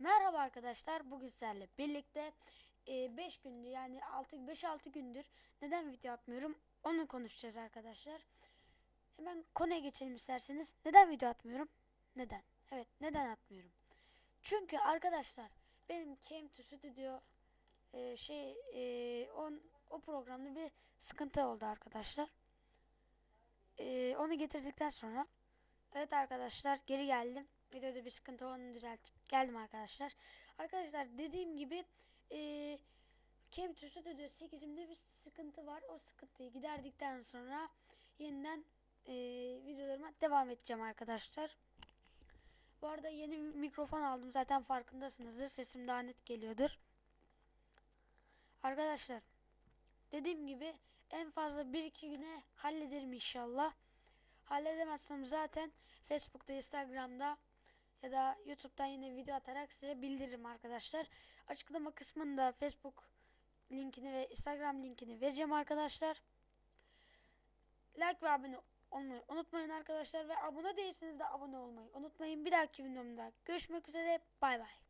Merhaba arkadaşlar. Bugün sizlerle birlikte 5 gündür yani 6 5-6 gündür neden video atmıyorum onu konuşacağız arkadaşlar. Hemen konuya geçelim isterseniz. Neden video atmıyorum? Neden? Evet, neden atmıyorum? Çünkü arkadaşlar benim Came to Studio e, şey e, on, o programda bir sıkıntı oldu arkadaşlar. E, onu getirdikten sonra evet arkadaşlar geri geldim. Videoda bir sıkıntı onu düzeltip geldim arkadaşlar. Arkadaşlar dediğim gibi eee Cam to Studio 8'imde bir sıkıntı var. O sıkıntıyı giderdikten sonra yeniden eee, videolarıma devam edeceğim arkadaşlar. Bu arada yeni bir mikrofon aldım. Zaten farkındasınızdır. Sesim daha net geliyordur. Arkadaşlar dediğim gibi en fazla 1-2 güne hallederim inşallah. Halledemezsem zaten Facebook'ta, Instagram'da ya da YouTube'dan yine video atarak size bildiririm arkadaşlar. Açıklama kısmında Facebook linkini ve Instagram linkini vereceğim arkadaşlar. Like ve abone olmayı unutmayın arkadaşlar ve abone değilseniz de abone olmayı unutmayın. Bir dahaki videomda görüşmek üzere. Bay bay.